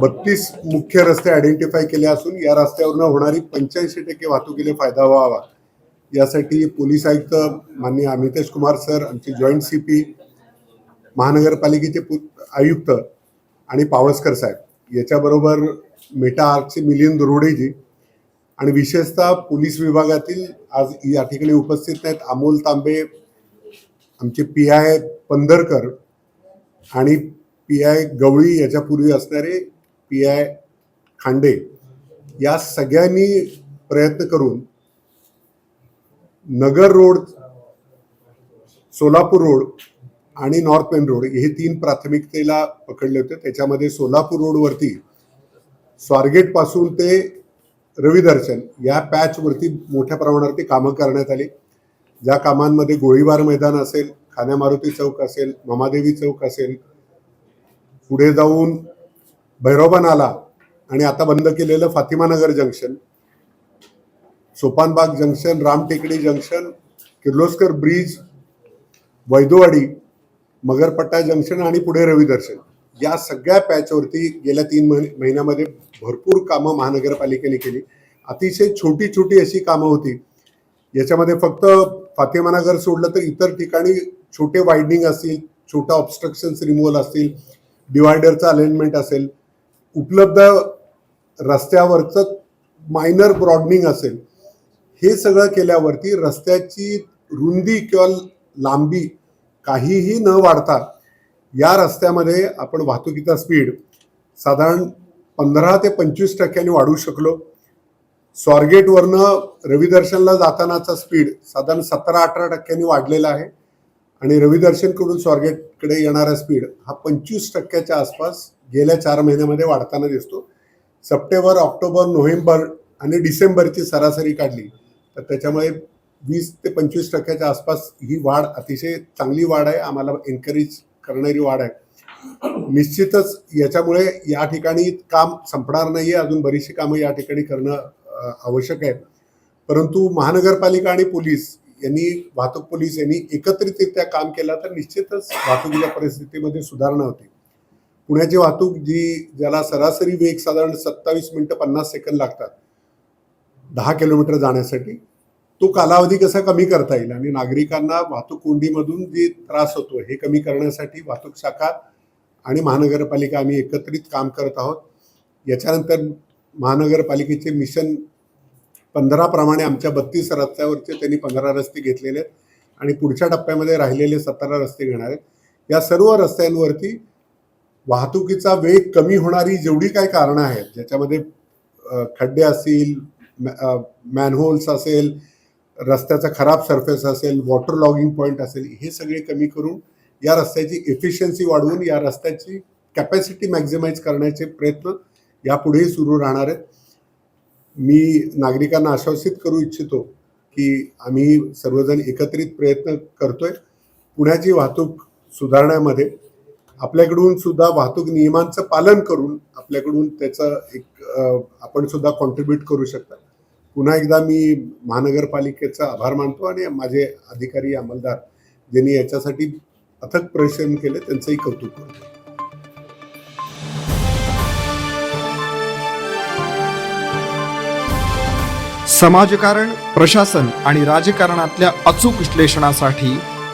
बत्तीस मुख्य रस्ते आयडेंटिफाय केले असून या रस्त्यावरनं होणारी पंच्याऐंशी टक्के वाहतुकीला फायदा व्हावा. यासाठी पोलीस आयुक्त माननीय अमितेश कुमार सर आमचे जॉईंट सी पी महानगरपालिकेचे आयुक्त आणि पावसकर साहेब. याच्याबरोबर मेटा आर्टचे मिलिंद रोडेजी आणि विशेषतः पोलीस विभागातील आज या ठिकाणी उपस्थित आहेत अमोल तांबे आमचे पी आय पंधरकर आणि पी आय गवळी याच्यापूर्वी असणारे पी आय खांडे या सगळ्यांनी प्रयत्न करून नगर रोड सोलापूर रोड आणि नॉर्थ मेन रोड हे तीन प्राथमिकतेला पकडले होते. त्याच्यामध्ये सोलापूर रोडवरती स्वारगेटपासून ते रविदर्शन या पॅचवरती मोठ्या प्रमाणावरती कामं करण्यात आली. ज्या कामांमध्ये गोळीबार मैदान असेल खान्या मारुती चौक असेल ममादेवी चौक असेल पुढे जाऊन भैरोबा नाला आणि आता बंद केलेलं Fatimanagar junction Sopanbag junction Ramtekdi junction Kirloskar bridge Vaidowadi Magarpatta junction आणि पुढे रविदर्शन. या सगळ्या पॅचवरती गेल्या तीन महिन्यामध्ये भरपूर कामं महानगरपालिकेने केली. अतिशय छोटी छोटी अशी कामं होती. याच्यामध्ये फक्त फातेमानगर सोडलं तर इतर ठिकाणी छोटे वायडिंग असतील छोटा ऑब्स्ट्रक्शन्स रिमूव्हल असतील डिवायडरचं अलाइनमेंट असेल उपलब्ध रस्त्यावरचं मायनर ब्रॉडनिंग असेल हे सगळं केल्यावरती रस्त्याची रुंदी किंवा लांबी काहीही न वाढता या रस्त्यामध्ये आपण वाहतुकीचा स्पीड साधारण पंधरा ते पंचवीस टक्क्यांनी वाढवू शकलो. स्वारगेटवरनं रविदर्शनला जातानाचा स्पीड साधारण सतरा अठरा टक्क्यांनी वाढलेला आहे. आणि रविदर्शनकडून स्वारगेटकडे येणारा स्पीड हा पंचवीस टक्क्याच्या आसपास गेल्या चार महिन्यामध्ये वाढताना दिसतो. सप्टेंबर ऑक्टोबर नोव्हेंबर आणि डिसेंबरची सरासरी काढली. तर त्याच्यामुळे वीस ते पंचवीस टक्क्याच्या आसपास ही वाढ अतिशय चांगली वाढ आहे. आम्हाला एनकरेज करणारी वाढ आहे. निश्चितच याच्यामुळे या ठिकाणी काम संपणार नाही आहे अजून बरीचशी कामं या ठिकाणी करणं आवश्यक आहे. परंतु महानगरपालिका आणि पोलीस यांनी वाहतूक पोलीस यांनी एकत्रितरित्या काम केलं तर निश्चितच वाहतुकीच्या परिस्थितीमध्ये सुधारणा होती. पुण्याची वाहतूक जी ज्याला सरासरी वेग साधारण सत्तावीस मिनटं पन्नास सेकंद लागतात दहा किलोमीटर जाण्यासाठी तो कालावधी कसा कमी करता येईल? आणि नागरिकांना वाहतूक कोंडीमधून जे त्रास होतो हे कमी करण्यासाठी वाहतूक शाखा आणि महानगरपालिका आम्ही एकत्रित काम करत आहोत. याच्यानंतर महानगरपालिकेचे मिशन पंधरा प्रमाणे आमच्या बत्तीस रस्त्यावरचे त्यांनी पंधरा रस्ते घेतलेले आहेत आणि पुढच्या टप्प्यामध्ये राहिलेले सतरा रस्ते घेणार आहेत. या सर्व रस्त्यांवरती वाहतुकीचा वेग कमी होणारी जेवढी काही कारणं आहेत ज्याच्यामध्ये खड्डे असतील मॅनहोल्स असेल रस्त्याचा खराब सरफेस असेल वॉटर लॉगिंग पॉईंट असेल हे सगळे कमी करून या रस्त्याची इफिशियन्सी वाढवून या रस्त्याची कॅपॅसिटी मॅक्झिमाइज करण्याचे प्रयत्न यापुढेही सुरू राहणार आहेत. मी नागरिकांना आश्वासित करू इच्छितो की आम्ही सर्वजण एकत्रित प्रयत्न करतोय. पुण्याची वाहतूक सुधारण्यामध्ये आपल्याकडून सुद्धा वाहतूक नियमांचं पालन करून आपल्याकडून त्याचं एक आपण सुद्धा कॉन्ट्रीब्युट करू शकता पुन्हा एकदा मी महानगरपालिकेचा आभार मानतो आणि माझे अधिकारी अंमलदार ज्यांनी याच्यासाठी अथक परिश्रम केले त्यांचंही कौतुक करतो. समाजकारण प्रशासन आणि राजकारणातल्या अचूक विश्लेषणासाठी